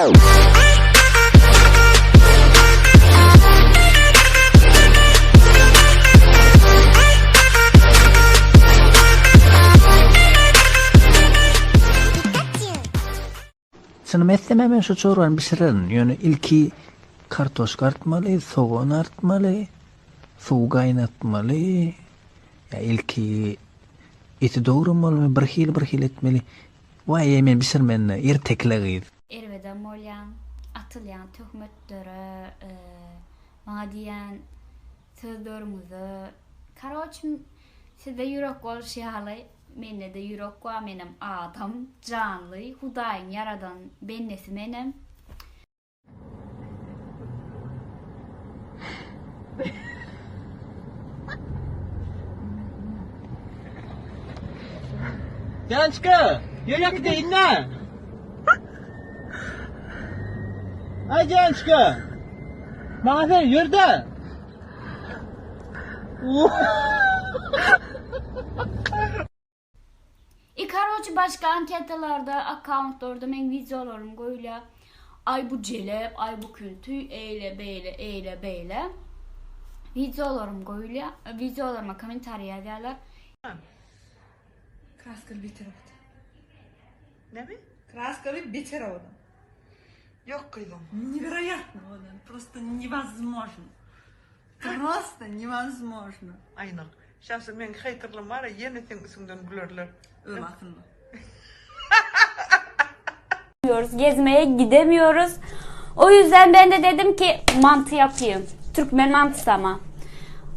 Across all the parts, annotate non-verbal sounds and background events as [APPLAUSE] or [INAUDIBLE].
Sana meslememen şu çorban pişirin. Yani ilki kartoşka artmalı, soğan artmalı, su kaynatmalı. Ya ilki eti doğramalı, bir hil bir hil etmeli. Vay yemen pişirmen erteklegiz. Ervede molyan, atılyan töhmetleri, e, bana diyen sözlerimizi, karoçum sizde yürek ol şihalı, menne de yürek var menim adam, canlı, hudayın yaradan bennesi menim. Janska, jag är inne. Ay Janska. Bana sen yürde. E karoçu başka anketalarda, accountlarda men videolarım böyle ay bu celep, ay bu kültü, eyle beyle, eyle beyle. Videolarım böyle, videolarıma komentar yazarlar. Краска бетеровод. Ne mi? Краска бетеровод. Yok kızım. Невероятно, Одан. Просто невозможно. Просто невозможно. Aynen. Şahsen men haytırlım var ya yeni sen üstünden gülürler. Öyle aslında. Gidemiyoruz, gezmeye gidemiyoruz. O yüzden ben de dedim ki mantı yapayım. Türkmen mantısı ama.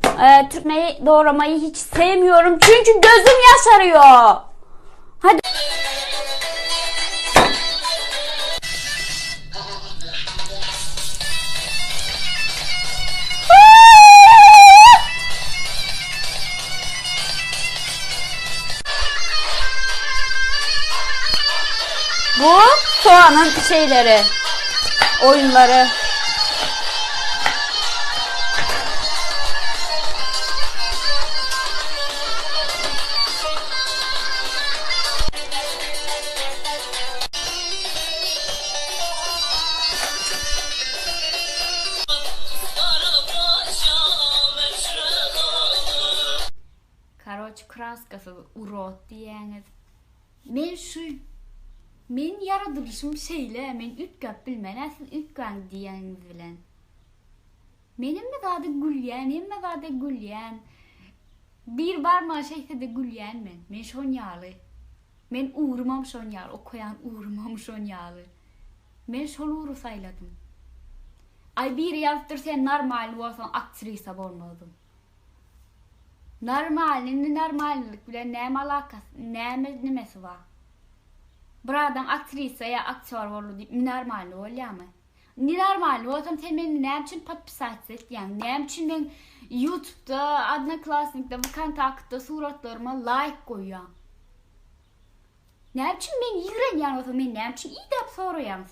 Ee, Türkmeyi doğramayı hiç sevmiyorum çünkü gözüm yaşarıyor. Bu soğanın şeyleri, oyunları. Короче, краskası urot diyeniz. Men şu Men yaradılışım şeyle, men ütkap bilmene, siz ütkan diyeniz bilen. Menim mi zade gülyen, menim mi zade gülyen. Bir barma şeyse de gülyen men. Men şon yağlı. Men uğurmam şon yağlı. O koyan uğurmam şon yağlı. Men şol uğru sayladım. Ay bir yazdır sen normal olsan aktrisa olmadım. Normal, ne normallik bilen ne alakası, ne nimesi var. Bir adam aktrisa ya aktör olur deyip normal oluyor mu? Ne normal olsam sen beni ne için et yani ne için ben YouTube'da, bu kontaktta suratlarıma like koyuyorum. Ne için ben yıran yani olsam ben ne için iyi de soruyorum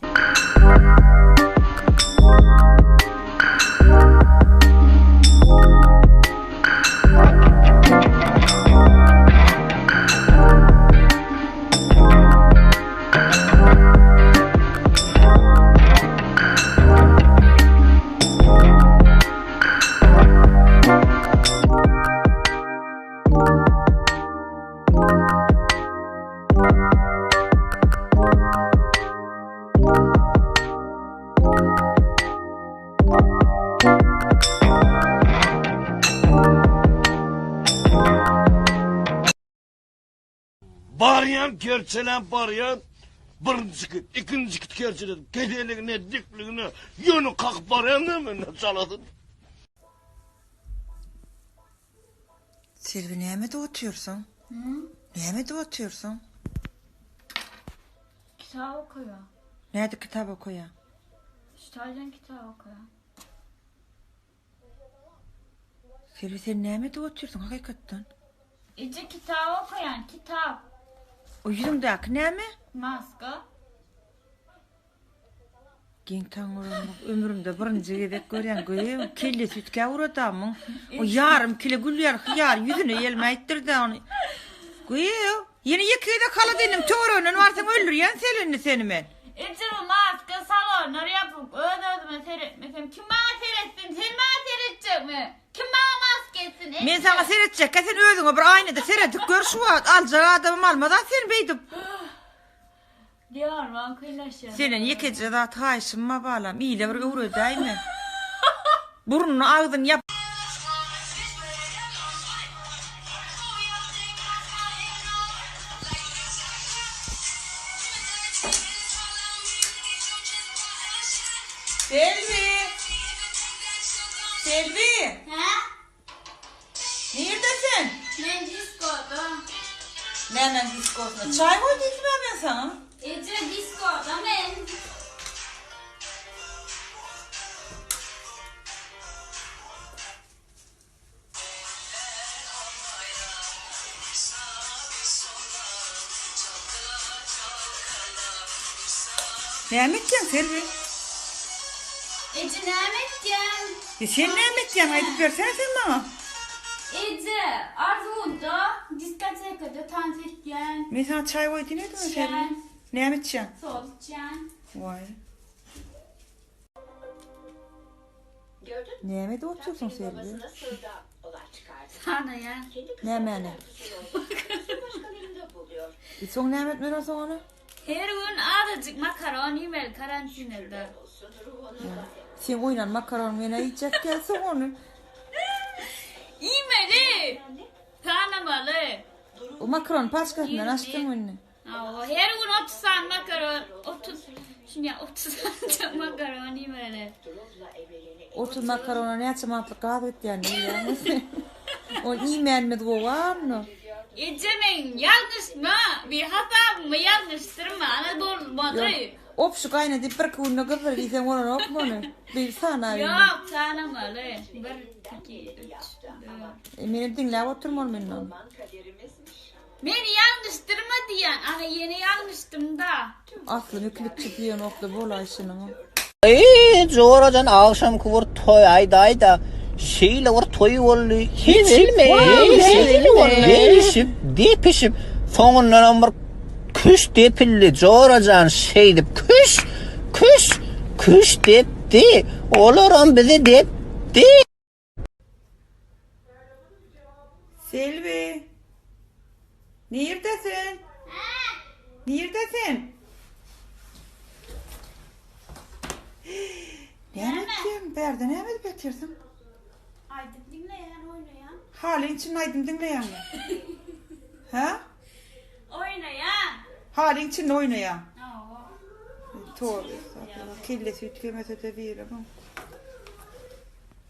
Baryan kerçelen baryan birinci kit, ikinci kit kerçelen kedeligine, dikligine, yönü kalk baryan ne mi ne çaladın? Silvi niye mi oturuyorsun? Niye mi oturuyorsun? Kitap okuyor. Nerede kitap okuyor? Stalin kitap okuyor. Silvi sen niye mi oturuyorsun hakikaten? İyice kitap okuyan kitap. O yüzümdeki ne mi? Maska. Gen tanırım. Ömrümde birinci gedek görýän göýem, kelle sütkä uradamyň. O yarım kile gülýär, hyýar ýüzüne ýelmeýtdir de onu. Göýew. Ýene ýeke de kala denim, töwrönen barsyň öldürýän selini seni men. Ejil maska salonlar ýapup, öz özüme seretmesem kim bana seretsin? Sen bana seretjekmi? Sal Men sana seyredecek, sen özüňe bir aynada seyredip gör şu wagt aljagy adamym almadan sen beýdip. [GASPS] Diyor ben kıynaşıyorum. Senin yekece da taýşyma balam, ýyla bir öwre daýmy? Burnuny agdyn yap. Selvi! Selvi! Ha? Neredesin? Ben diskoda. Nämen diskosuna? Çay koy içmem ben sana. Ece diskoda men. Näme etýän Selvi? Ece ne etken? E sen näme etýän? Aýdyp bersene sen bana. Ece Arzu'da diskotekada dans etken. Men sana çay koy diýdim Selvi. Çen. Näme etýän? Sol çen. Vay. Näme de otursun Selvi? Sana ya. Näme ne? E soň näme etmeden onu? Her gün azıcık makaroni ver karantinada. Sen oynan makaron mena yiyecek gelsin onu. İmeli. Tanımalı. O makaron paçkasından açtın onu. Her gün 30 [LAUGHS] tane makaron, 30, şimdi 30 tane makaroni ver. Otur makarona ne açamatlık kahvet yani. [LAUGHS] O imen mi bu var mı? Ecemin yanlış mı? Bir hata mı yanlıştırma? Ana bulmadı. Op şu kaynadı bir kuyuna kıfır diysen onu op mu? Bir sana ayın. Yok tanımalı. Bir, iki, üç, dört. Benim dinle oturmam benim onu. Beni yanlıştırma diyen. Ana yeni yanlıştım da. Aslı mükülük çıkıyor nokta bol ayşını mı? Ey, Joracan akşam kuvur toy ayda ayda. Şeyle var toy oldu. Hiç bilme. Delişip, depişip. Soğundan bir küş depilli Joracan şey dep küş, küş, küş depti. Olurum bizi depti. Selvi. Neredesin? Neredesin? [GASPS] Ne ettin? Berde ne mi getirdim? Haydi dinleyen oynayan. Halin için aydın dinleyen mi? [LAUGHS] ha? Oynayan. Halin için oynayan. Aa. Doğru. Kelle süt kemete de bir ama.